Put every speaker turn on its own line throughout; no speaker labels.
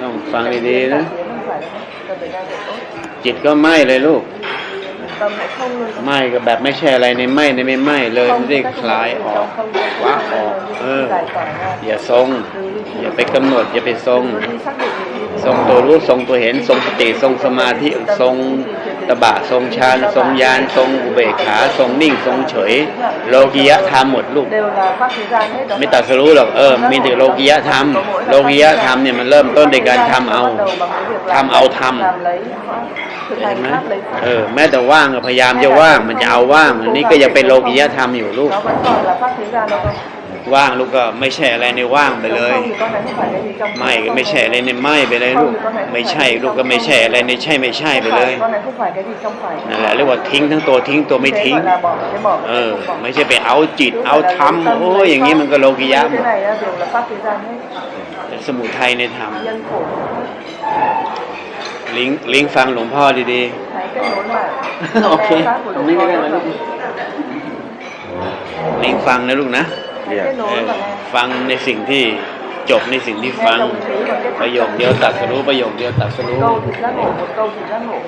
ต้องฟังดีๆนะ
không phải là cần phải ra được tốt
จิตก็ไหม้เลยลูก
tâm lại không luôn
ไหม้ก็แบบไม่ใช่อะไรในไหม้ในไม่ไหม้เลยไม่ได้คลายออกวะออก เออ
giải tỏa ra
อย่าทรง อย่าไปกำหนด อย่าไปทรง
Cứ đi xác định đi
ทรงตัวรู้ทรงตัวเห็นทรงสติทรงสมาธิทรง ตบะทรงฌานทรงญาณทรงอุเบกขาทรงนิ่งทรงเฉย โลกิยะธรรมหมดลูกไม่ตัดสรู้หรอกเออมีแต่โลกิยะธรรมโลกิยะธรรมเนี่ยมันเริ่มต้นในการทำเอาทำเอาทำเห็นไหมเออแม้แต่ว่างก็พยายามจะว่างมันจะเอาว่างอันนี้ก็ยังเป็นโลกิยะธรรมอยู่ลูก
nó vẫn còn là pháp thế gian đâu không
ว่างลูกก็ไม่ใช่อะไรในว่างไปเลย
không thì con này không phải cái gì trong
ไม่ก็ไม่ใช่อะไรในไม่ไปเลยลูกไม่ใช่ลูกก็ไม่ใช่อะไรในใช่ไม่ใช่ไปเลย
con này không phải cái gì trong phải
นั่นแหละเรียกว่าทิ้งทั้งตัวทิ้งตัวไม่
Thế
ทิ้ง
gọi là bỏ cái bỏ
เอ
cái
อ
không bỏ
ไม่ใช่ไปเอาจิตเอาธรรมโอ้ยอย่างนี้มันก็โลกิยะหม
cái
ด
này á, đều là pháp thế gian hết
สมุทัยในธรรม
nhân khổ
ลิงก์ลิงก์ฟังหลวงพ่อดี
hãy kết nối lại
ๆโอเค
nghe pháp của
ตรง
Lục
นี้ก็
Phật
ได้มาลูกลิงก์ฟังนะลูกนะ
hãy kết
เอ
nối
อ
và nghe
ฟังในสิ่งที่จบในสิ่งที่ฟัง
nghe đồng chí và kết
ประโยคเดียวตัดสรู้ประโยคเดียวตัดสรู้
câu thì giác ngộ một câu thì giác ngộ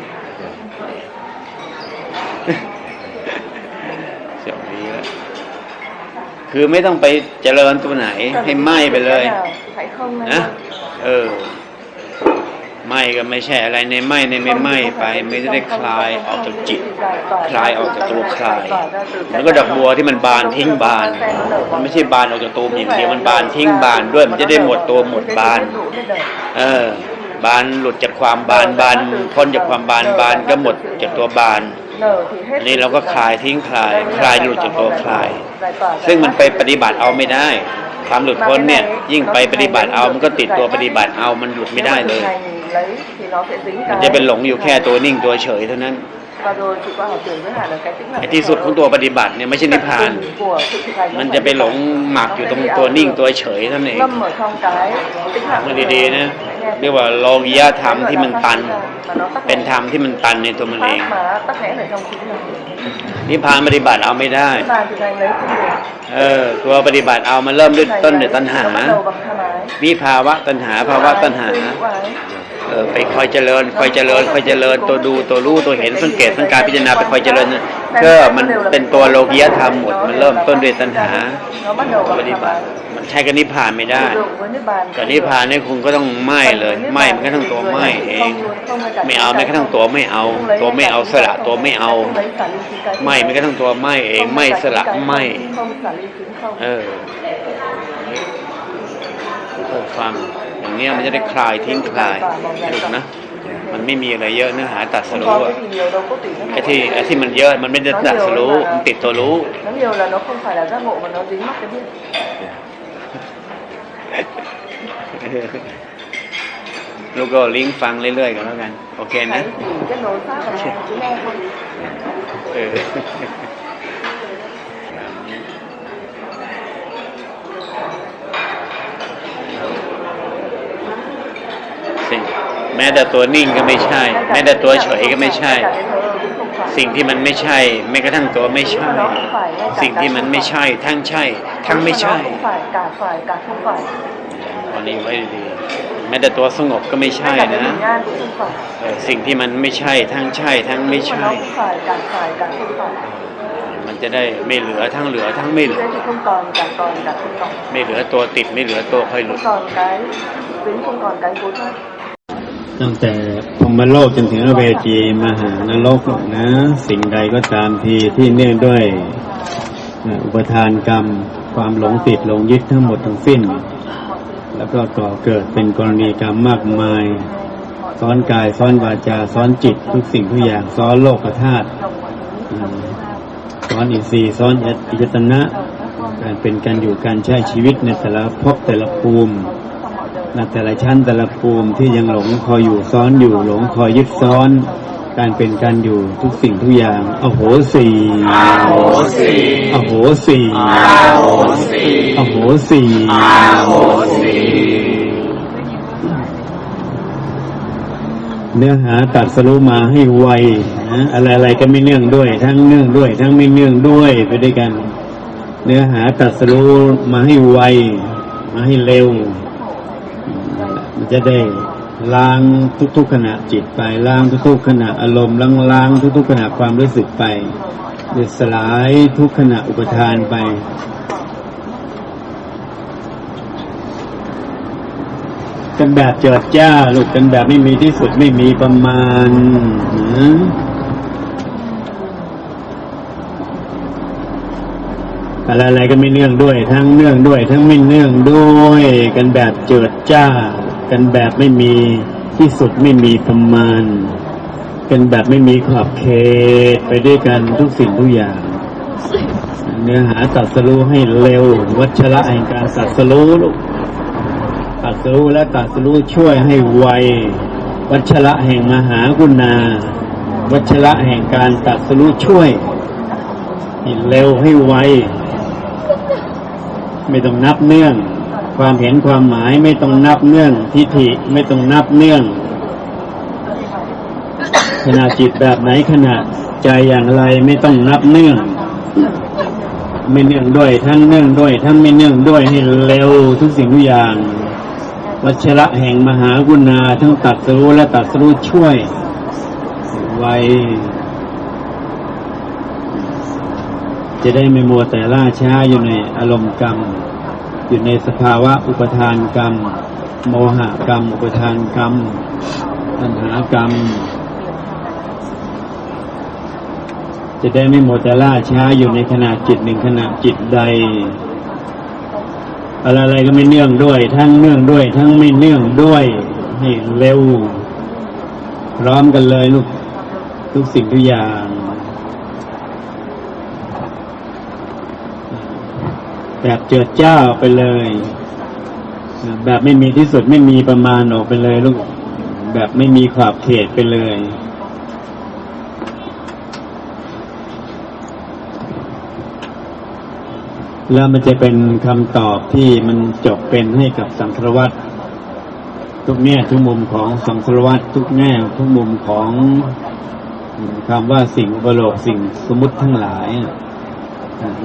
เสียวนี้แล้วคือไม่ต้องไปเจริญตัวไหนให้ไหม้ไปเลย
hãy không
นะเออ ไหม้ก็ไม่ใช่อะไรในไหม้ในไม่ไหม้ไป ไม่ได้คลายออกจากจิต คลายออกจากตัวคลายมันก็ดอกบัวที่มันบานทิ้งบาน มันไม่ใช่บานออกจากตูมอย่างเดียวมันบานทิ้งบานด้วยมันจะได้หมดตัวหมดบาน เออบานหลุดจากความบานบานพ้นจากความบานบานก็หมดจากตัวบานอันนี้เราก็คลายทิ้งคลายคลายหลุดจากตัวคลาย ซึ่งมันไปปฏิบัติเอาไม่ได้ความหลุดพ้นเนี่ยยิ่งไปปฏิบัติเอามันก็ติดตัวปฏิบัติเอามันหลุดไม่ได้เลย มันจะเป็นหลงอยู่แค่ตัวนิ่งตัวเฉยเท่านั้น
và rồi chị qua hỏi tưởng với Hà là cái tĩnh lặng
ไอ้ที่สุดของตัวปฏิบัติเนี่ยไม่ใช่นิพพาน
của sự thực hành
มันจะไปหลงหมักอยู่ตรงตัวนิ่งตัวเฉยเท่านั้นเอง
ngâm ở trong cái tĩnh lặng
มันดีๆนะ เรียกว่าโลกิยธรรมที่มันตัน เป็นธรรมที่มันตันในตัวมันเอง
pháp mà tắc nghẽn ở trong chính mình
นิพพานปฏิบัติเอาไม่ได้
Bàn thực hành lấy không được
เออตัวปฏิบัติเอามันเริ่มด้วยต้นด้วยตัณหา
Nó bắt đầu bằng tham ái
วิภาวะตัณหาภาวะตัณหา
Tham ái, hữu ái.
เออไปคอยเจริญคอยเจริญคอยเจริญตัวดูตัวรู้ตัวเห็นสังเกตสังการพิจารณาไปคอยเจริญก็มันเป็นตัวโลกิยธรรมหมดมันเริ่มต้นด้วยตัณหาปฏิบัติมันใช้กับนิพพานไม่ได้กับนิพพานเนี่ยคุณก็ต้องไหม้เลยไหม้มันก็ทั้งตัวไหม้เองไม่เอาไม่กระทั่งตัวไม่เอา ตัวไม่เอาสละตัวไม่เอาไหม้ไม่กระทั่งตัวไหม้เองไหม้สละไหม้เออ เออฟังอย่างเนี้ยมันจะได้คลายทิ้งคลายให้ลูกนะมันไม่มีอะไรเยอะเนื้อหาตัดส
Không
รู้
có
อะ
cái gì nhiều đâu cốt tủy nó
ไอ้ที่ไอ้ที่มันเยอะมันไม่ได้ตัดสรู้มันติดตัวรู้
Nó nhiều là nó không phải là giác ngộ mà nó dính mắc cái biết
ลูกก็ลิงก์ฟังเรื่อยๆกันแล้วกันโอเคนะ
Hãy chỉ kết nối pháp và nghe chứ nghe không
เออ สิ่งแม้แต่ตัวนิ่งก็ไม่ใช่ แม้แต่ตัวเฉยก็ไม่ใช่ สิ่งที่มันไม่ใช่ แม้กระทั่งตัวไม่ใช่ สิ่งที่มันไม่ใช่ ทั้งใช่ ทั้งไม่ใช่
Nó không phải cả phải cả không phải
วันนี้ไว้ดีๆแม้แต่ตัวสงบก็ไม่ใช่
Ngay cả cái
นะ
bình an cũng không phải
เออสิ่งที่มันไม่ใช่ ทั้งใช่ ทั้งไม่
Nhưng mà
ใช่
nó cũng phải cả phải cả không phải
มันจะได้ไม่เหลือทั้งเหลือทั้งไม่เหลือ
Thế thì không còn cả còn cả không còn
ไม่เหลือตัวติดไม่เหลือตัวค่อยหลุด ตั้งแต่พมโลกจนถึงเวจีมหานรกนะ สิ่งใดก็ตามทีที่เนื่องด้วยอุปทานกรรม ความหลงติดหลงยึดทั้งหมดทั้งสิ้น แล้วก็ก่อเกิดเป็นกรณีกรรมมากมาย ซ้อนกายซ้อนวาจาซ้อนจิต ทุกสิ่งทุกอย่างซ้อนโลกธาตุซ้อนอินทรีย์ซ้อนอิจตนะการเป็นการอยู่การใช้ชีวิตในแต่ละภพแต่ละภูมิ ในแต่ละชั้นแต่ละภูมิที่ยังหลงคอยอยู่ซ้อนอยู่หลงคอยยึดซ้อน การเป็นการอยู่ทุกสิ่งทุกอย่างอโหสีอโหสีอโหสีอโหสีเนื้อหาตัดสรุมาให้ไวนะอะไรอะไรๆก็ไม่เนื่องด้วย ทั้งเนื่องด้วย ทั้งไม่เนื่องด้วยไปด้วยกัน เนื้อหาตัดสรุมาให้ไว มาให้เร็วมัน จะได้ล้างทุก ๆ ขณะจิตไปล้างทุก ๆ ขณะอารมณ์ล้างล้างทุก ๆ ขณะความรู้สึกไปหรือสลายทุกขณะอุปทานไป กันแบบเจิดจ้าลูกกันแบบไม่มีที่สุดไม่มีประมาณนะอะไรอะไรก็ไม่เนื่องด้วย ทั้งเนื่องด้วย ทั้งไม่เนื่องด้วย กันแบบเจิดจ้า กันแบบไม่มีที่สุดไม่มีประมาณกันแบบไม่มีขอบเขตไปด้วยกันทุกสิ่งทุกอย่าง เนื้อหาตัดสรู้ให้เร็ว วัชระแห่งการตัดสรู้ลูกตัดสรู้และตัดสรู้ช่วยให้ไววัชระแห่งมหากุณา วัชระแห่งการตัดสรู้ช่วยให้เร็วให้ไวไม่ต้องนับเนื่อง ความเห็นความหมายไม่ต้องนับเนื่องทิฏฐิไม่ต้องนับเนื่องขณะจิตแบบไหนขณะใจอย่างไรไม่ต้องนับเนื่อง ไม่เนื่องด้วยทั้งเนื่องด้วยทั้งไม่เนื่องด้วยให้เร็วทุกสิ่งทุกอย่างวัชระแห่งมหากุณาทั้งตัดสรู้และตัดสรู้ช่วย ไวจะได้ไม่มัวแต่ล่าช้าอยู่ในอารมณ์กรรม อยู่ในสภาวะอุปทานกรรม โมหะกรรม อุปทานกรรมตัณหากรรม จะได้ไม่มัวแต่ล่าช้าอยู่ในขณะจิตหนึ่งขณะจิตใด อะไรอะไรก็ไม่เนื่องด้วย ทั้งเนื่องด้วย ทั้งไม่เนื่องด้วยให้เร็ว พร้อมกันเลยลูกทุกสิ่งทุกอย่าง แบบเจิดจ้าไปเลย แบบไม่มีที่สุดไม่มีประมาณออกไปเลยลูกแบบไม่มีขอบเขตไปเลย แล้วมันจะเป็นคำตอบที่มันจบเป็นให้กับสังสารวัตรทุกแง่ทุกมุมของสังสารวัตรทุกแง่ทุกมุมของคำว่าสิ่งอุปโลกสิ่งสมมติทั้งหลายอะ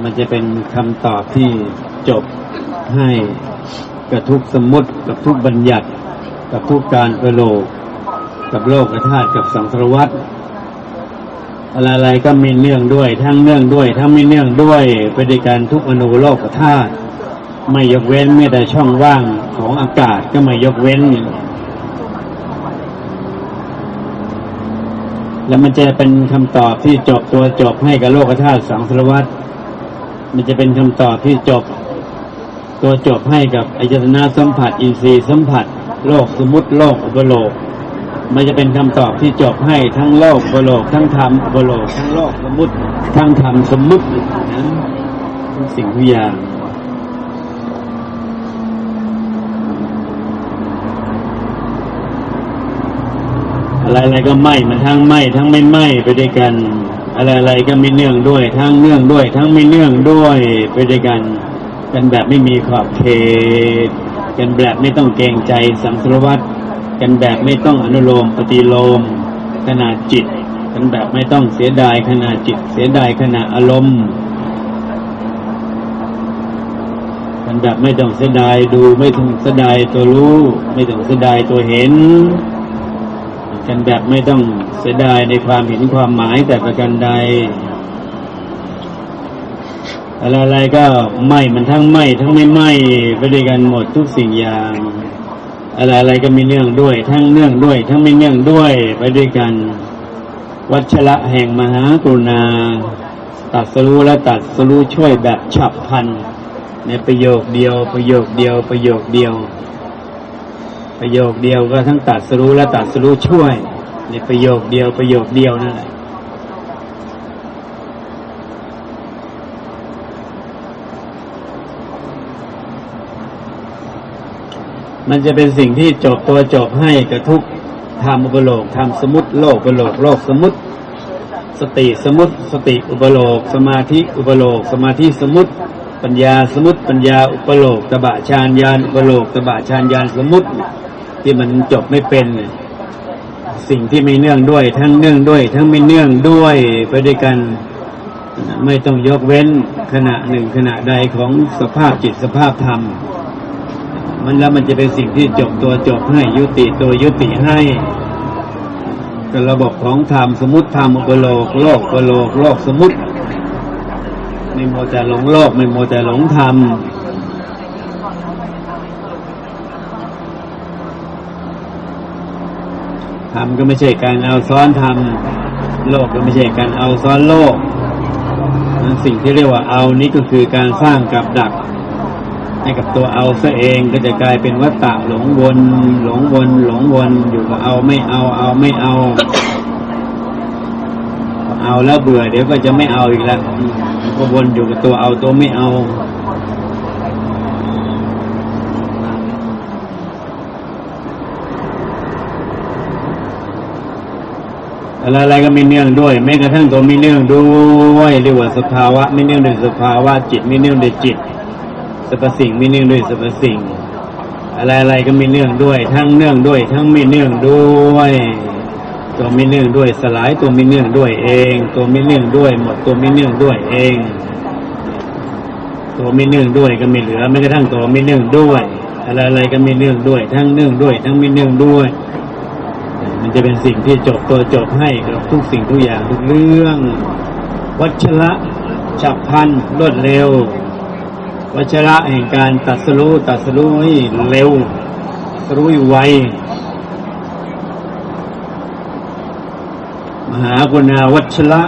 มันจะเป็นคำตอบที่จบให้กับทุกสมมติกับทุกบัญญัติ กับทุกการประโลก กับโลกธาตุกับสังสารวัตรอะไรๆก็มีเนื่องด้วย ทั้งเนื่องด้วย ทั้งไม่เนื่องด้วยไปด้วยกันทุกอนุโลกธาตุไม่ยกเว้นแม้แต่ช่องว่างของอากาศก็ไม่ยกเว้น แล้วมันจะเป็นคำตอบที่จบตัวจบให้กับโลกธาตุสังสารวัตร มันจะเป็นคำตอบที่จบ ตัวจบให้กับอายตนะสัมผัส อินทรีย์สัมผัส โลกสมมุติโลกอุปโลก มันจะเป็นคำตอบที่จบให้ทั้งโลกอุปโลก ทั้งธรรมอุปโลก ทั้งโลกสมมุติ ทั้งธรรมสมมตินะทุกสิ่งทุกอย่างอะไรๆก็ไหม้มันทั้งไหม้ทั้งไม่ไหม้ไปด้วยกัน อะไรๆก็ไม่เนื่องด้วย ทั้งเนื่องด้วย ทั้งไม่เนื่องด้วยไปด้วยกันกันแบบไม่มีขอบเขต กันแบบไม่ต้องเกรงใจสังสารวัตรกันแบบไม่ต้องอนุโลมปฏิโลมขนาดจิต กันแบบไม่ต้องเสียดายขนาดจิต เสียดายขณะอารมณ์กันแบบไม่ต้องเสียดายดูไม่ต้องเสียดายตัวรู้ ไม่ต้องเสียดายตัวเห็น กันแบบไม่ต้องเสียดายในความเห็นความหมายแต่ประการใด อะไรๆก็ไหมมันทั้งไหมทั้งไม่ไหมไปด้วยกันหมดทุกสิ่งอย่างอะไรๆก็มีเนื่องด้วย ทั้งเนื่องด้วย ทั้งไม่เนื่องด้วยไปด้วยกัน วัชระแห่งมหากรุณา ตัดสรู้และตัดสรู้ช่วยแบบฉับพลันในประโยคเดียว ประโยคเดียว ประโยคเดียว ประโยคเดียวก็ทั้งตัดสรู้และตัดสรู้ช่วยในประโยคเดียวประโยคเดียวนั่นแหละมันจะเป็นสิ่งที่จบตัวจบให้กับทุกธรรมอุปโลกธรรมสมมติโลกอุปโลกโลกสมมติสติสมมติสติอุปโลก สมาธิอุปโลก สมาธิสมมติ ปัญญาสมมติปัญญาอุปโลกตบะฌานญาณอุปโลกตบะฌานญาณสมมติที่มันจบไม่เป็นสิ่งที่ไม่เนื่องด้วย ทั้งเนื่องด้วย ทั้งไม่เนื่องด้วยไปด้วยกันไม่ต้องยกเว้นขณะหนึ่งขณะใดของสภาพจิตสภาพธรรม มันแล้วมันจะเป็นสิ่งที่จบตัวจบให้ยุติตัวยุติให้ก็ระบบของธรรมสมมติธรรมอุปโลกโลกอุปโลกโลกสมมติ ไม่โมวแต่หลงโลก ไม่โมวแต่หลงธรรมธรรมก็ไม่ใช่การเอาซ้อนธรรมโลกก็ไม่ใช่การเอาซ้อนโลกนั้นสิ่งที่เรียกว่าเอานี้ก็คือการสร้างกับดัก ให้กับตัวเอาซะเองก็จะกลายเป็นวัฏฏะหลงวน หลงวน หลงวนอยู่กับเอาไม่เอาเอาไม่เอา เอาแล้วเบื่อเดี๋ยวก็จะไม่เอาอีกแล้ว ก็วนอยู่กับตัวเอาตัวไม่เอา อะไรอะไรก็ไม่เนื่องด้วยแม้กระทั่งตัวไม่เนื่องด้วยเรียกว่าสภาวะ ไม่เนื่องด้วยสภาวะจิตไม่เนื่องด้วยจิตสรรพสิ่งไม่เนื่องด้วยสรรพสิ่ง อะไรอะไรก็ไม่เนื่องด้วย ทั้งเนื่องด้วย ทั้งไม่เนื่องด้วย ตัวไม่เนื่องด้วยสลายตัวไม่เนื่องด้วยเอง ตัวไม่เนื่องด้วย หมดตัวไม่เนื่องด้วยเอง ตัวไม่เนื่องด้วยก็ไม่เหลือแม้กระทั่งตัวไม่เนื่องด้วยอะไรอะไรก็ไม่เนื่องด้วย ทั้งเนื่องด้วย ทั้งไม่เนื่องด้วย มันจะเป็นสิ่งที่จบตัวจบให้กับทุกสิ่งทุกอย่างทุกเรื่อง วัชระฉับพลันรวดเร็ว วัชระแห่งการตัดสู้ตัดสู้ให้เร็วสู้ไว มหากุณาวัชระ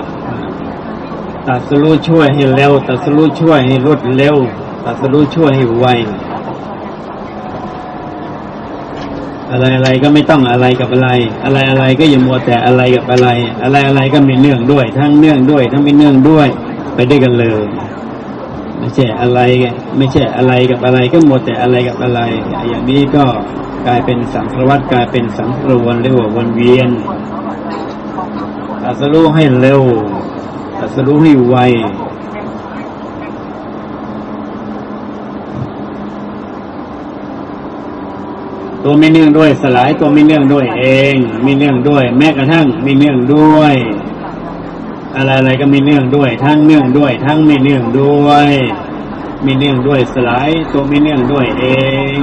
ตัดสรู้ช่วยให้เร็วตัดสรู้ช่วยให้รวดเร็วตัดสรู้ช่วยให้ไวอะไรอะไรก็ไม่ต้องอะไรกับอะไร อะไรอะไรก็อย่ามัวแต่อะไรกับอะไร อะไรอะไรก็มีเนื่องด้วย ทั้งเนื่องด้วย ทั้งไม่เนื่องด้วย ไปด้วยกันเลยไม่ใช่อะไรไม่ใช่อะไรกับอะไรก็หมัวแต่อะไรกับอะไร อย่างนี้ก็กลายเป็นสังสารวัฏกลายเป็นสังสารวนเรียกว่าวนเวียน ตัสรู้ให้เร็วตัสรู้ให้ไวตัวไม่เนื่องด้วยสลายตัวไม่เนื่องด้วยเองไม่เนื่องด้วย แม้กระทั่งไม่เนื่องด้วย อะไรอะไรก็ไม่เนื่องด้วย ทั้งเนื่องด้วย ทั้งไม่เนื่องด้วยไม่เนื่องด้วยสลายตัวไม่เนื่องด้วยเอง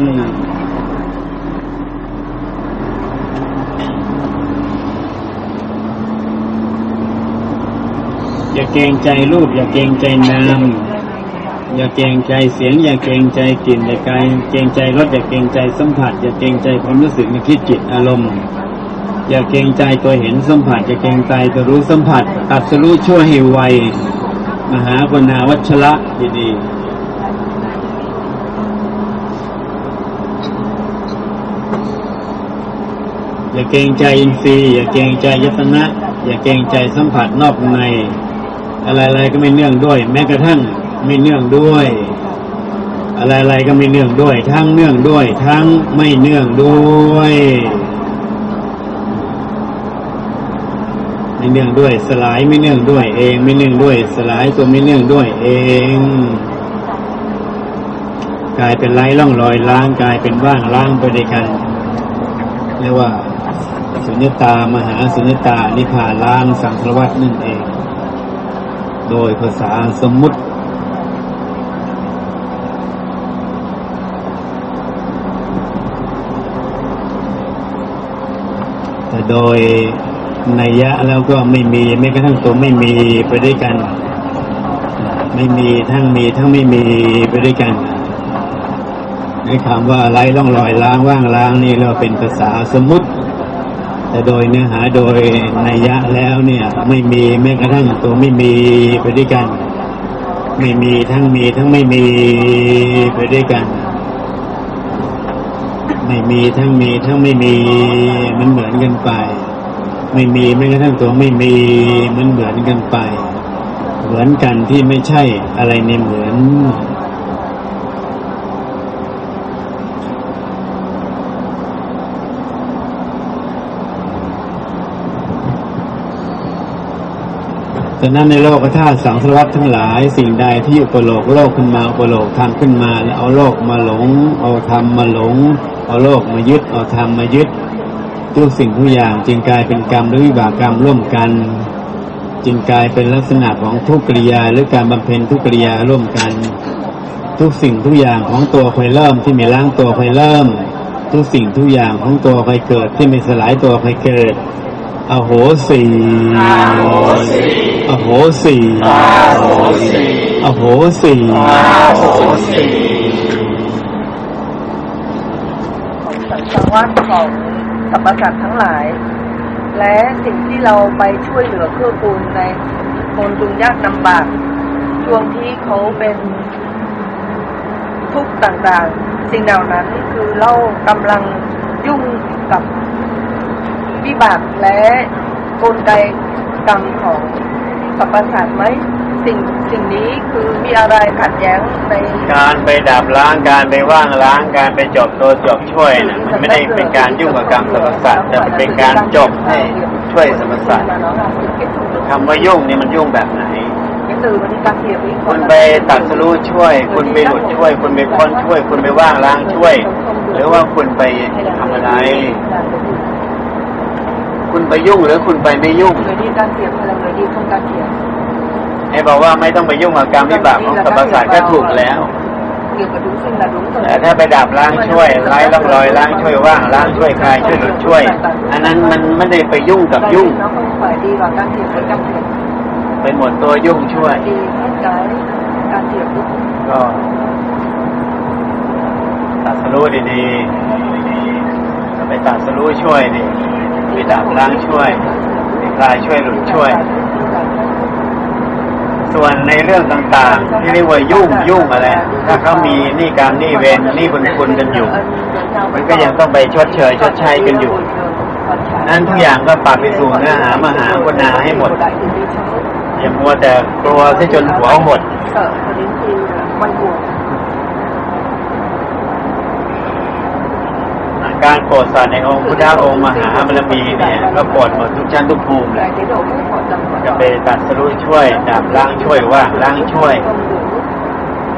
อย่าเกรงใจรูป อย่าเกรงใจนามอย่าเกรงใจเสียง อย่าเกรงใจกลิ่นอย่าเกรงใจรสอย่าเกรงใจสัมผัส อย่าเกรงใจความรู้สึกนึกคิดจิตอารมณ์ อย่าเกรงใจตัวเห็นสัมผัส อย่าเกรงใจตัวรู้สัมผัสตัดสรู้ชั่วให้ไวมหากรณาวัชระดีๆอย่าเกรงใจอินทรีย์อย่าเกรงใจยตนะ อย่าเกรงใจสัมผัสนอกใน อะไรๆก็ไม่เนื่องด้วย แม้กระทั่งไม่เนื่องด้วย อะไรๆก็ไม่เนื่องด้วย ทั้งเนื่องด้วย ทั้งไม่เนื่องด้วยไม่เนื่องด้วย สลายไม่เนื่องด้วย เอง ไม่เนื่องด้วย สลายตัวไม่เนื่องด้วย เองกลายเป็นไร้ร่องรอยล้างกลายเป็นว่างล้างไปด้วยกันเรียกว่าสุญญตามหาสุญญตานิพพานล้างสังสารวัตนั่นเอง โดยภาษาสมมุติ แต่โดยนัยยะแล้วก็ไม่มีแม้กระทั่งตัวไม่มีไปด้วยกัน ไม่มีทั้งมีทั้งไม่มีไปด้วยกันในคำว่าไร้ร่องรอยล้างว่างล้างนี่เราเป็นภาษาสมมุติ แต่โดยเนื้อหาโดยนัยยะแล้วเนี่ยไม่มีแม้กระทั่งตัวไม่มีไปด้วยกัน ไม่มีทั้งมีทั้งไม่มีไปด้วยกัน ไม่มีทั้งมีทั้งไม่มีมันเหมือนกันไป ไม่มีแม้กระทั่งตัวไม่มีมันเหมือนกันไป เหมือนกันที่ไม่ใช่อะไรในเหมือน ฉะนั้นในโลกธาตุสังสารวัฏทั้งหลาย สิ่งใดที่อุปโลกโลกขึ้นมาอุปโลกธรรมขึ้นมา แล้วเอาโลกมาหลง เอาธรรมมาหลง เอาโลกมายึด เอาธรรมมายึดทุกสิ่งทุกอย่างจึงกลายเป็นกรรมหรือวิบากกรรมร่วมกัน จึงกลายเป็นลักษณะของทุกกิริยาหรือการบำเพ็ญทุกกิริยาร่วมกัน ทุกสิ่งทุกอย่างของตัวคอยเริ่มที่มีล้างตัวคอยเริ่ม ทุกสิ่งทุกอย่างของตัวคอยเกิดที่มีสลายตัวคอยเกิดอโหสี อโหสีอโหสี
ของสังสารวัฏของสรรพสัตว์ทั้งหลาย และสิ่งที่เราไปช่วยเหลือเกื้อกูลในคนทุกข์ยากลำบาก ช่วงที่เขาเป็นทุกข์ต่างๆ สิ่งเหล่านั้นคือเรากำลังยุ่งกับวิบากและกลไกกรรมของ สรรพสัตว์ไหมสิ่งสิ่งนี้คือมีอะไรขัดแย้งใน
การไปดับล้างการไปว่างล้างการไปจบตัวจบช่วยนะมันไม่ได้เป็นการยุ่งกับกรรมสรรพสัตว์แต่มันเป็นการจบให้ช่วยสรรพสัตว์คำว่ายุ่งนี่มันยุ่งแบบไหนคุณไปตัดสรู้ช่วย คุณไปหลุดช่วย คุณไปค้นช่วย คุณไปว่างล้างช่วย หรือว่าคุณไปทำอะไร คุณไปยุ่งหรือคุณไปไม่ยุ่ง
người đi can thiệp hay là người đi không can thiệp
ให้บอกว่าไม่ต้องไปยุ่งกับกรรมวิบากของสรรพสัตว์ก็ถูกแล้ว
nghiệp của chúng sinh là đúng rồi
แต่ถ้าไปดับล้างช่วยไล่ร่องรอยล้างช่วยว่างล้างช่วยคลายช่วยหลุดช่วย อันนั้นมันไม่ได้ไปยุ่งกับ
Tại
ยุ่ง
vì nó không phải đi vào can thiệp với can thiệp
ไปหมดตัวยุ่งช่วย
đi hết cái can thiệp đúng không?
ก็ตัดสรู้ดีๆก็ไปตัดสรู้ช่วยดิ ไปดับล้างช่วยไปคลายช่วยหลุดช่วย ส่วนในเรื่องต่างๆ ที่เรียกว่ายุ่งยุ่งอะไร ถ้าเขามีหนี่กรรมหนี่เวรหนี่บุญคุณกันอยู่ มันก็ยังต้องไปชดเชยชดใช้กันอยู่นั้นทุกอย่างก็ปรับไปสู่เนื้อหามหาคุณาให้หมดอย่ามัวแต่กลัวซะจนหัวห
มด
การโปรดสัตว์ในองค์พุทธองค์มหาบารมีเนี่ยก็โปรดหมดทุกชั้นทุกภูมิเลย
cái chế độ phép họ tầm
จะไปตัดสรู้ช่วยดับล้างช่วยว่างล้างช่วย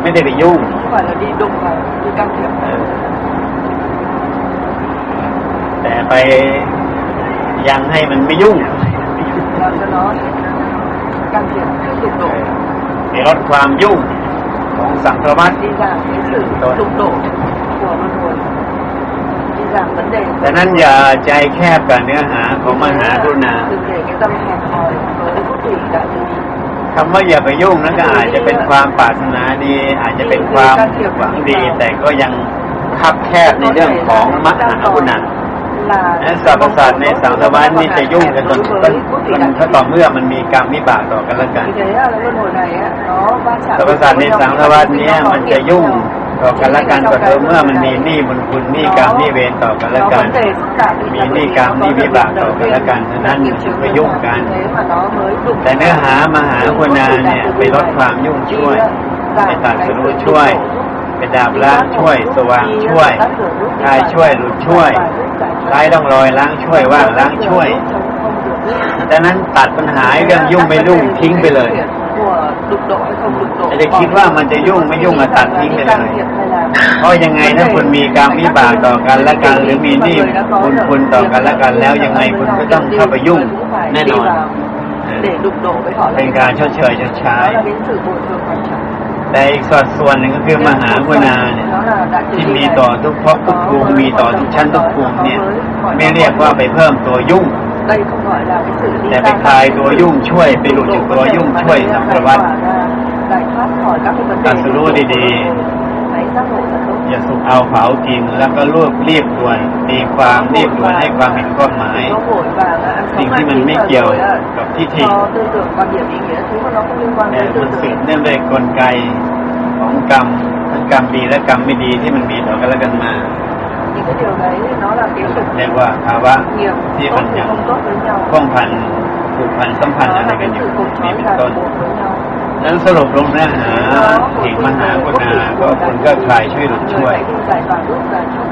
ไม่ได้ไปยุ่ง
không phải là đi đụng vào đi can thiệp
เออแต่ไปยังให้มันไม่ยุ่ง
làm cho nó can thiệp chưa đụng độ
ไปลดความยุ่งของสังสารวัฏ
đi giảm cái đi giảm vấn đề
ดังนั้นอย่าใจแคบกับเนื้อหาของมหากรุณา
đừng để cái tâm hẹp hòi với quốc thủy đại từ bi
คำว่าอย่าไปยุ่งนั่นก็อาจจะเป็นความปรารถนาดี อาจจะเป็นความหวังดี แต่ก็ยังคับแคบในเรื่องของมหากรุณา
là
และสรรพสัตว์ในสังสารวัฏนี่จะยุ่งกันจนจนจนถ้าต่อเมื่อมันมีกรรมวิบากต่อกันและกัน
vì thế là luân hồi này á, nó va chạm
สรรพสัตว์ในสังสารวัฏเนี้มันจะยุ่ง ต่อกันและกันก็คือเมื่อมันมีหนี้บุญคุณหนี้กรรมหนี้เวรต่อกันและ
nó
กัน
vấn đề phức tạp thì
มี
là
หนี้
bởi
กรรม
vì
หนี้
có
วิ
việc
บาก
đầu
ต่อกัน
tiên
และกันฉะนั้น
nghiệp
จึง
chịu
ไป
trách
ยุ่ง
nhiệm
กัน
thế mà nó mới đụng
แต่เนื้อหามหากรุณาเนี่ยไปลดความยุ่งช่วยไปตัดสรู้ช่วยไปดาบล้างช่วย สว่างช่วยคลายช่วยหลุดช่วยไล่ต้องรอยล้างช่วยว่างล้างช่วยดังนั้นตัดปัญหาเรื่องยุ่งไม่ยุ่งทิ้งไปเลย จะคิดว่ามันจะยุ่งไม่ยุ่งมาตัดทิ้งไปเลยเพราะยังไงถ้าคุณมีกรรมวิบากต่อกันและกัน หรือมีหนี้บุญคุณต่อกันและกันแล้วยังไงคุณก็ต้องเข้าไปยุ่งแน่นอน
để đụng độ với họ
เป็นการชดเชยชดใช้
đó là đến sự bồi thường hoàn trả
แต่อีกส่วนส่วนหนึ่งก็คือมหากรุณาเนี่ย
đó là đại từ
ที่
bi
มี
này.
ต่อทุกภพทุกภูมิมีต่อทุกชั้นทุกภูมิเนี่ย ไม่เรียกว่าไปเพิ่มตัวยุ่ง
đây không gọi là cái sự đi
แต่ไปคลายตัวยุ่งช่วยไปหลุดจากตัวยุ่งช่วยสังสารวัฏ
giải thoát khỏi các cái vấn đề
ตัดสรู้ดี
hãy giác ngộ thật tốt
อย่าสุกเอาเผากินแล้วก็รวบรีบด่วนตีความรีบด่วนให้ความเห็นความหมาย
nó vội vàng á, ăn
สิ่ง
sống
ที่
ăn
มัน
chín
ไม่
giờ
เกี่ยว
rồi á,
กับทิฏฐิ
cho tư tưởng quan điểm ý nghĩa thứ mà nó không liên quan
แต่
đến tư
มันสืบ
tưởng
เนื่องด้วยกลไกของกรรมทั้งกรรมดีและกรรมไม่ดีที่มันมีต่อกันและกันมา
thì cái điều đấy nó là cái sự
เรียกว่าภาวะ
nghiệp
ที่
tốt
มัน
thì
ยัง
không tốt với nhau
ข้องพันผูกพันสัมพันธ์
nó
อะไร
là
กัน
cái
อยู่
sự cùng
นี่
chói
เป็น
ràng
ต้น
buộc với nhau
นั้นสรุปลงเนื้อหาถึงมหากรุณาก็คุณก็คลายช่วยหลุด
người
ช่วย
phải đi giải tỏa lúc giải thoát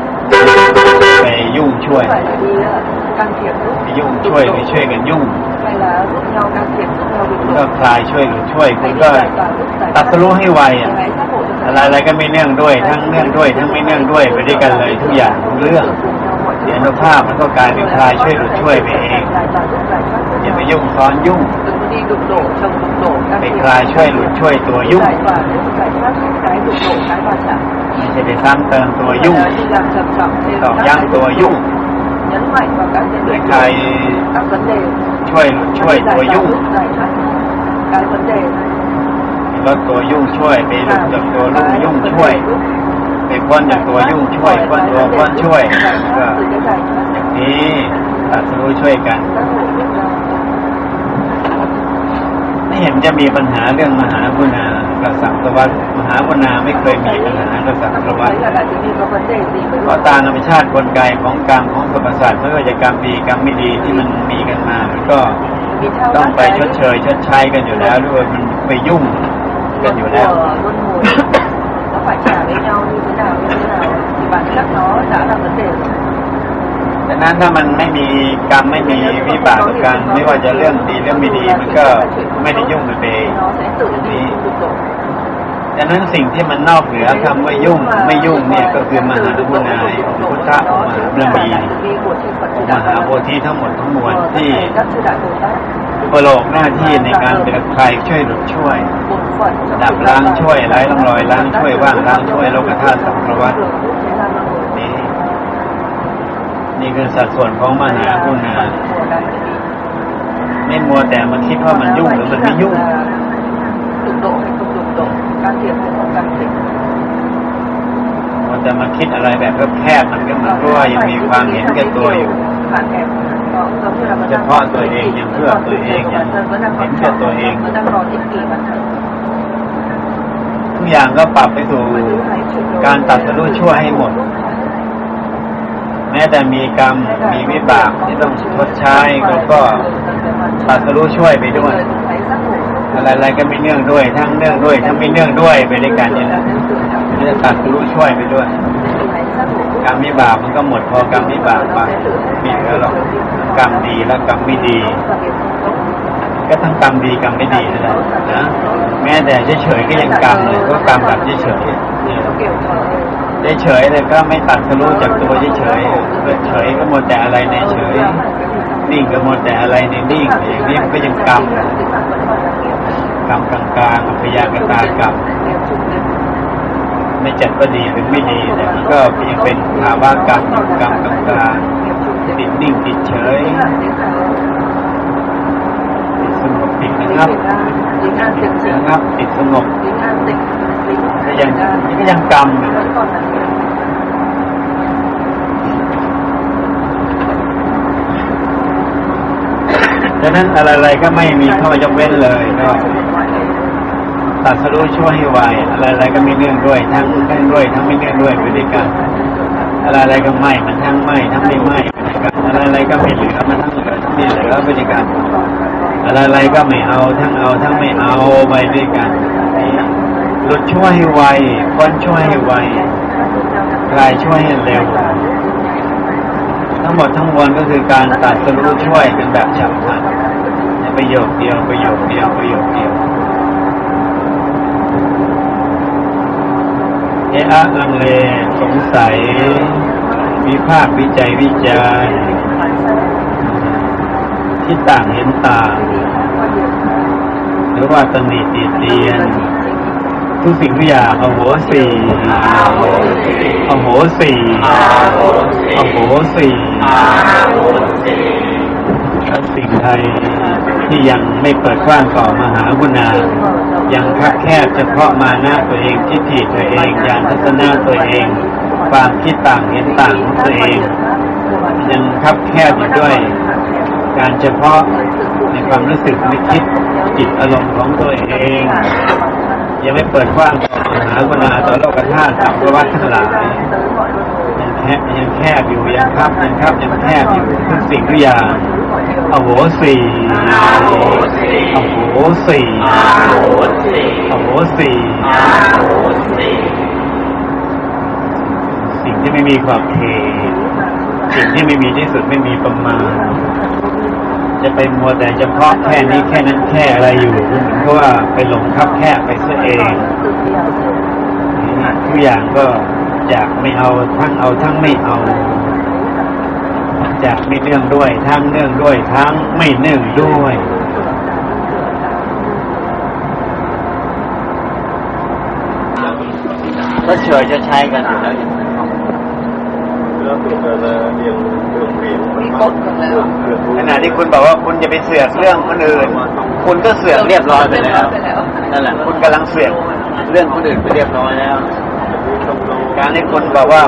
ไปยุ่งช่วย
không phải là đi á, can thiệp lúc
ไปยุ่งช่วยไปช่วยกันยุ่ง
hay là giúp nhau can thiệp giúp nhau đụng
ก็
độ
คลายช่วยหลุดช่วย คุ
hãy
ณ
đi
ก็
giải tỏa lúc giải
ตัด
thoát
สรู้ให้ไวอะ
hãy giác ngộ cho
อะไรอะไรก็ไม่เนื่องด้วย ทั้งเนื่องด้วย ทั้งไม่เนื่องด้วยไปด้วยกันเลยทุกอย่างทุกเรื่อง เสียสภาพมันก็กลายเป็นพลายช่วยหรือช่วยไปเองอย่าไปยุ่งซ้อนยุ่งไปคลายช่วยหลุดช่วยตัวยุ่งไม่ใช่ไปซ้ำเติมตัวยุ่งตอกย้ำตัวยุ่งแต่ใครช่วยหลุดช่วยตัวยุ่งลดตัวยุ่งช่วยไปหลุดจากตัวรู้ยุ่งช่วย ไปพ้นจากตัวยุ่งช่วยพ้อนตัวพ้อนช่วยก็อย่างนี้ตัดรู้ช่วยกันไม่เห็นจะมีปัญหาเรื่องมหาบุณากับสังสวัสดิ์มหาบุณาไม่เคยมีปัญหากับสังสวัส
thấy
ดิ์
là đại chúng có vấn đề gì với
เพราะตามธรรมชาติกลไกของกรรมของสรรพสัตว์ไม่ว่าจะกรรมดีกรรมไม่ดีที่มันมีกันมา มันก็ต้องไปชดเชยชดใช้กันอยู่แล้วด้วยมันไปยุ่งกันอยู่แล้ว
phải trả với nhau như thế nào như thế nào thì bản chất nó đã là vấn đề rồi
ดังนั้นถ้ามันไม่มีกรรมไม่มีวิบากกับกันไม่ว่าจะเรื่องดีเรื่องไม่ดีมันก็ไม่ได้ยุ่งกันไป
nó sẽ tự đi tục độ
ดังนั้นสิ่งที่มันนอกเหนือคำว่ายุ่งไม่ยุ่งเนี่ยก็คือมหาบุญาของพุทธะองค์มหาบารมีองค์มหาโพธิทั้งหมดทั้งมวลที่ อุปโลกหน้าที่ในการเป็นใครช่วยหลุดช่วย ดับล้างช่วยไร้ร่องรอยล้างช่วยว่างล้างช่วยโลกธาตุสังสารวัฏ
hưởng phúc thế gian luân hồi
นี่นี่คือสัดส่วนของมหาบุญา
của đại từ bi
ไม่มัวแต่มาคิดว่ามันยุ่งหรือมันไม่ยุ่งมันจะมาคิดอะไรแบบแคบๆมันก็เหมือนกับว่ายังมีความเห็นแก่ตัวอยู่
hạn hẹp nó giống như là vẫn
เฉพาะตัวเองยังเพื่อตัวเองยังเห็นแก่ตัวเองทุกอย่างก็ปรับไปสู่การตัดสรู้ชั่วให้หมด แม้แต่มีกรรมมีวิบากที่ต้องชดใช้ก็ก็ตัดสรู้ช่วยไปด้วยอะไรๆก็ไม่เนื่องด้วย ทั้งเนื่องด้วย ทั้งไม่เนื่องด้วยไปด้วยกันนี่แหละมันจะตัดสรู้ช่วยไปด้วย กรรมวิบากมันก็หมดพอกรรมวิบากไปมีเหลือหรอกกรรมดีและกรรมไม่ดี ก็ทั้งกรรมดีกรรมไม่ดีนั่นแหละนะแม้แต่เฉยๆก็ยังกรรมเลยก็กรรมแบบเฉยๆเนี่ยเฉยๆเลยก็ไม่ตัดสรู้จากตัวเฉยๆเฉยก็หมดแต่อะไรในเฉยนิ่งก็หมดแต่อะไรในนิ่งอย่างนี้มันก็ยังกรรมกรรมกลางๆอัพยากตากรรม ไม่จัดว่าดีหรือไม่ดีแต่มันก็ยังเป็นภาวะกรรมกรรมกลางๆติดนิ่งติดเฉยติดสงบติดนะครับนะครับติดสงบก็ยังก็ยังกรรมดังนั้นอะไรๆก็ไม่มีข้อยกเว้นเลยก็ ตัดสรู้ช่วยให้ไวอะไรๆก็ไมีเนื่องด้วย ทั้งเนื่องด้วยทั้งไม่เนื่องด้วยไปด้วยกันอะไรๆก็ไหม้มันทั้งไหม้ทั้งไม่ไหม้ไปด้วยกันอะไรๆก็ไม่เหลือมันทั้งเหลือทั้งไม่เหลือไปด้วยกันอะไรๆก็ไม่เอาทั้งเอาทั้งไม่เอาไปด้วยกันหลุดช่วยให้ไวพ้นช่วยให้ไวคลายช่วยให้เร็ว ทั้งหมดทั้งมวลก็คือการตัดสรู้ช่วยกันแบบฉับพลันในประโยคเดียวประโยคเดียวประโยคเดียว เอะลังเลสงสัย วิพากษ์วิจัยวิจารณ์ที่ต่างเห็นต่าง หรือว่าตำหนิติเตียน ทุกสิ่งทุกอย่างอโหสีอโหสีอโหสีถ้าสิ่ งใดที่ยังไม่เปิดกว้างต่อมหากุณา ยังคับแคบเฉพาะมาหน้าตัวเองทิฏฐิตัวเองญาณทัศนะตัวเอง ความคิดต่างเห็นต่างของตัวเอง ยังคับแคบอยู่ด้วย การเฉพาะในความรู้สึกนึกคิดจิตอารมณ์ของตัวเอง ยังไม่เปิดกว้างต่อมหากุณาต่อโลกธาตุสังวัฏทั้งหลายยังแคบยังแคบอยู่ยังคับยังคับยังแคบอยู่ทุกสิ่งทุกอย่าง อโหสีอโหสีอโหสีอโหสีสิ่งที่ไม่มีขอบเขตสิ่งที่ไม่มีที่สุดไม่มีประมาณ จะไปมัวแต่เฉพาะแค่นี้แค่นั้นแค่อะไรอยู่เหมือนกับว่าไปหลงคับแคบไปซะเองทุกอย่างก็จากไม่เอาทั้งเอาทั้งไม่เอา จากไม่เนื่องด้วย ทั้งเนื่องด้วย ทั้งไม่เนื่องด้วย ก็เฉยจะใช้กันอยู่แล้วอย่างนั้นขณะที่คุณบอกว่าคุณจะไปเสือกเรื่องคนอื่น คุณก็เสือกเรียบร้อยไปแล้วนั่นแหละคุณกำลังเสือกเรื่องคนอื่นไปเรียบร้อยแล้ว การที่คุณบอกว่า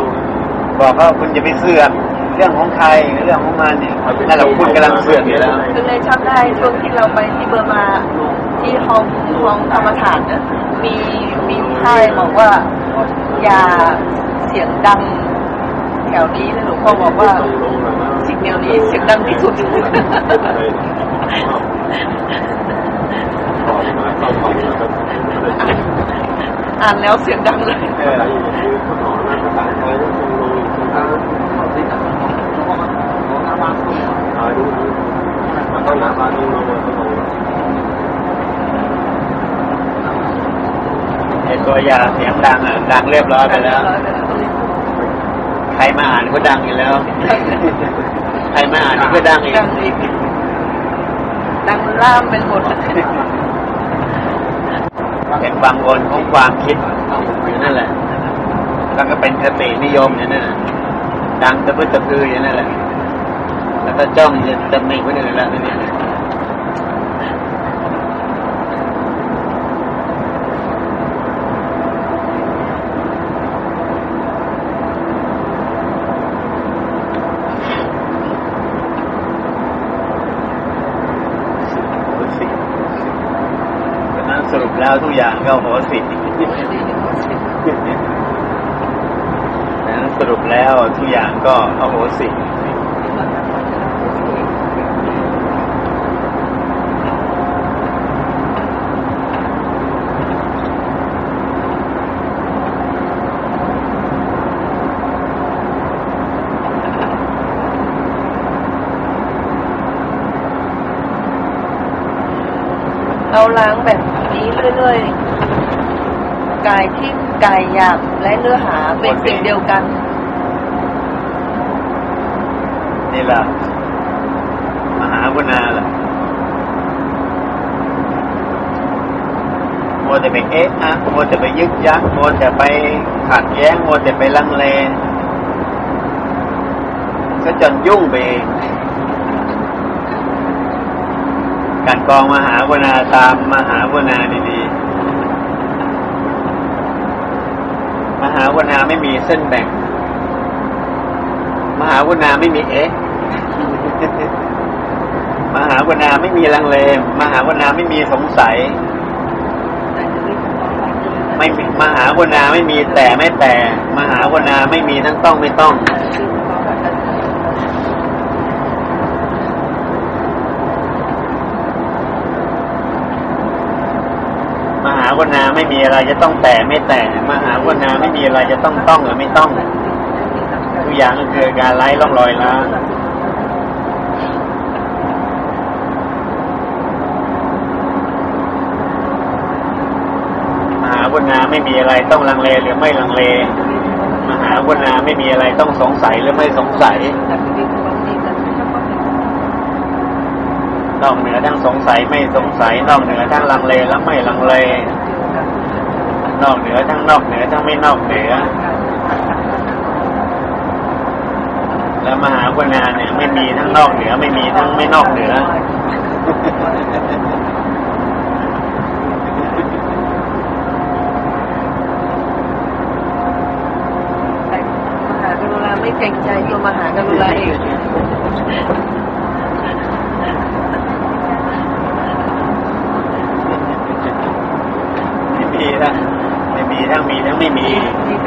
บอกว่าคุณจะไปเสือก เรื่องของใครเรื่องของมันเนี่ยนั่นแหละคุณกำลังเสือกอยู่แล้ว
คือในชับได้ช่วงที่เราไปที่เบอร์มาที่ห้องห้องธรรมฐานนะมีมีค่ายบอกว่าอย่าเสียงดังแถวนี้แล้วหลวงพ่อบอกว่าสิ่งเดียวนี้เสียงดังที่สุดอ่านแล้วเสียงดังเลย
เออ ไอตัวยาเสียงดังอะดังเรียบร้อยไปแล้ว ใครมาอ่านก็ดังอยู่แล้ว ใครมาอ่านนี่ก็ดังอีก
ดังอีก ดังล่ามเป็นหมด
เป็นบางวนของความคิดอยู่นั่นแหละ แล้วก็เป็นสตินิยมอย่างนั้นน่ะดังตะพื้ตะพืออย่างนั้นแหละ แล้วก็จ้องจะตำหนิคนอื่นแล้วทีนี้ดังนั้นสรุปแล้วทุกอย่างก็โหสิดังนั้นสรุปแล้วทุกอย่างก็อโหสิ
เราล้างแบบนี้เรื่อยๆ กายที่กายหยาบและเนื้อหาเป็นสิ่งเดียวกัน
นี่แหละมหากรุณาแหละมัวแต่ไปเอ๊ะอะมัวแต่ไปยึกยักมัวแต่ไปขัดแย้งมัวแต่ไปลังเลก็จนยุ่งไปเอง การกองมหากรุณาตามมหากรุณาดีๆ มหากรุณาไม่มีเส้นแบ่ง มหากรุณาไม่มีเอ๊ะมหากรุณาไม่มีลังเล มหากรุณาไม่มีสงสัย ไม่มหากรุณาไม่มีแต่ไม่แต่ มหากรุณาไม่มีทั้งต้องไม่ต้องากรุณาไม่มีอะไรจะต้องแต่ไม่แต่มหากรุณาไม่มีอะไรจะต้องต้องหรือไม่ต้องทุกอย่างก็คือการไล่ร่องรอยล้างมหากรุณาไม่มีอะไรต้องลังเลหรือไม่ลังเล มหากรุณาไม่มีอะไรต้องสงสัยหรือไม่สงสัยนอกเหนือทั้งสงสัยไม่สงสัยนอกเหนือทั้งลังเลและไม่ลังเล นอกเหนือทั้งนอกเหนือทั้งไม่นอกเหนือ และมหากรุณาเนี่ยไม่มีทั้งนอกเหนือ ไม่มีทั้งไม่นอกเหนือ
มหากรุณาไม่เกรงใจตัวมหากรุณาเอง
ไม่มี ทั้งมีทั้งมีทั้งไม่มี